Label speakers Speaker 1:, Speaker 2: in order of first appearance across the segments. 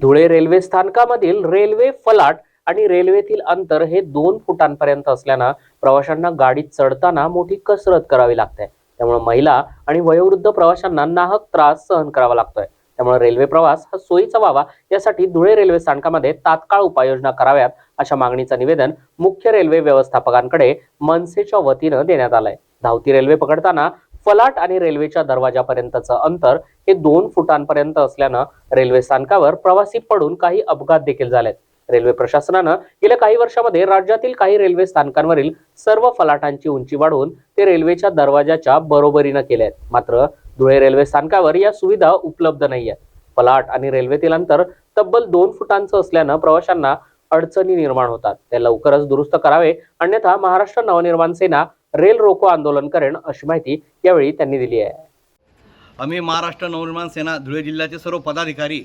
Speaker 1: Dhule railway स्थानकामधील railway फलाट आणि रेल्वेतील अंतर हे दोन फुटांपर्यंत असल्यानं प्रवाशांना गाडीत चढताना मोठी कसरत करावी लागते. त्यामुळे महिला आणि वयोवृद्ध प्रवाशांना नाहक त्रास सहन करावा लागतोय. त्यामुळे रेल्वे प्रवास हा सोयीचा व्हावा यासाठी धुळे रेल्वे स्थानकामध्ये तात्काळ उपाययोजना कराव्यात अशा मागणीचं निवेदन मुख्य रेल्वे व्यवस्थापकांकडे मनसेच्या वतीनं देण्यात आलंय. धावती रेल्वे पकडताना फलाट आणि रेल्वेच्या दरवाजापर्यंतचं अंतर हे दोन फुटांपर्यंत असल्यानं रेल्वे स्थानकावर प्रवासी पडून काही अपघात देखील झालेत. रेल्वे प्रशासनानं गेल्या काही वर्षामध्ये राज्यातील काही रेल्वे स्थानकांवरील सर्व फलाटांची उंची वाढवून ते रेल्वेच्या दरवाजाच्या बरोबरीनं केले आहेत. मात्र धुळे रेल्वे स्थानकावर या सुविधा उपलब्ध नाही आहेत. फलाट आणि रेल्वेतील अंतर तब्बल दोन फुटांचं असल्यानं प्रवाशांना अडचणी निर्माण होतात. ते लवकरच दुरुस्त करावे अन्यथा महाराष्ट्र नवनिर्माण सेना रेल रोको आंदोलन करेन अशी माहिती यावेळी त्यांनी दिली आहे.
Speaker 2: आम्ही महाराष्ट्र नवनिर्माण सेना धुळे जिल्ह्याचे सर्व पदाधिकारी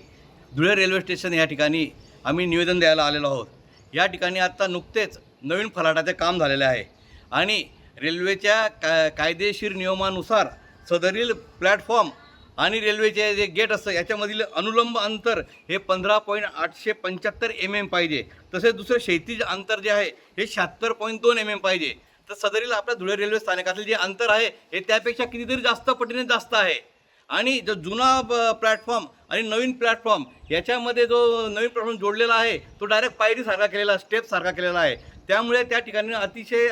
Speaker 2: धुळे रेल्वे स्टेशन या ठिकाणी आम्ही निवेदन द्यायला आलेलो आहोत. या ठिकाणी आत्ता नुकतेच नवीन फलाटाचे काम झालेले आहे आणि रेल्वेच्या का कायदेशीर नियमानुसार सदरील प्लॅटफॉर्म आणि रेल्वेचे जे गेट असतं याच्यामधील अनुलंब अंतर हे पंधरा पॉईंट आठशे पंच्याहत्तर एम एम पाहिजे. तसेच दुसरं क्षैतिज अंतर जे आहे हे शहात्तर पॉईंट दोन एम एम पाहिजे. तर सदरील आपल्या धुळे रेल्वे स्थानकातील जे अंतर आहे हे त्यापेक्षा कितीतरी जास्त पटीने जास्त आहे. आणि जो जुना प्लॅटफॉर्म आणि नवीन प्लॅटफॉर्म याच्यामध्ये जो नवीन प्लॅटफॉर्म जोडलेला आहे तो डायरेक्ट पायरीसारखा केलेला स्टेपसारखा केलेला आहे. त्यामुळे त्या ठिकाणी अतिशय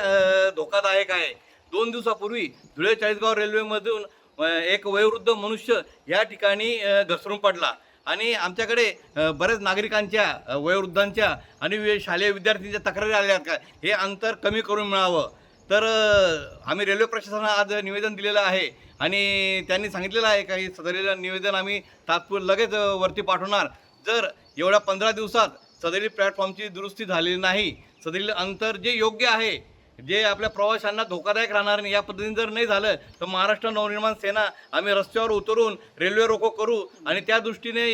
Speaker 2: धोकादायक आहे. दोन दिवसापूर्वी धुळे चाळीसगाव रेल्वेमधून एक वयोवृद्ध मनुष्य या ठिकाणी घसरून पडला. आणि आमच्याकडे बऱ्याच नागरिकांच्या वयोवृद्धांच्या आणि शालेय विद्यार्थ्यांच्या तक्रारी आल्या आहेत का? हे अंतर कमी करून मिळावं. तर आम्ही रेल्वे प्रशासनाला आज निवेदन दिलेलं आहे आणि त्यांनी सांगितलेलं आहे काही हे निवेदन आम्ही तात्पुर लगेच वरती पाठवणार. जर एवढ्या पंधरा दिवसात सदरील प्लॅटफॉर्मची दुरुस्ती झालेली नाही सदरील अंतर जे योग्य आहे जे आपल्या प्रवाशांना धोकादायक राहणार नाही या पद्धतीने जर नाही झालं तर महाराष्ट्र नवनिर्माण सेना आम्ही रस्त्यावर उतरून रेल्वे रोको करू आणि त्या दृष्टीने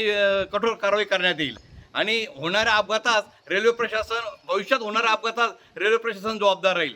Speaker 2: कठोर कारवाई करण्यात येईल. आणि होणाऱ्या अपघातास रेल्वे प्रशासन भविष्यात होणाऱ्या अपघातास रेल्वे प्रशासन जबाबदार राहील.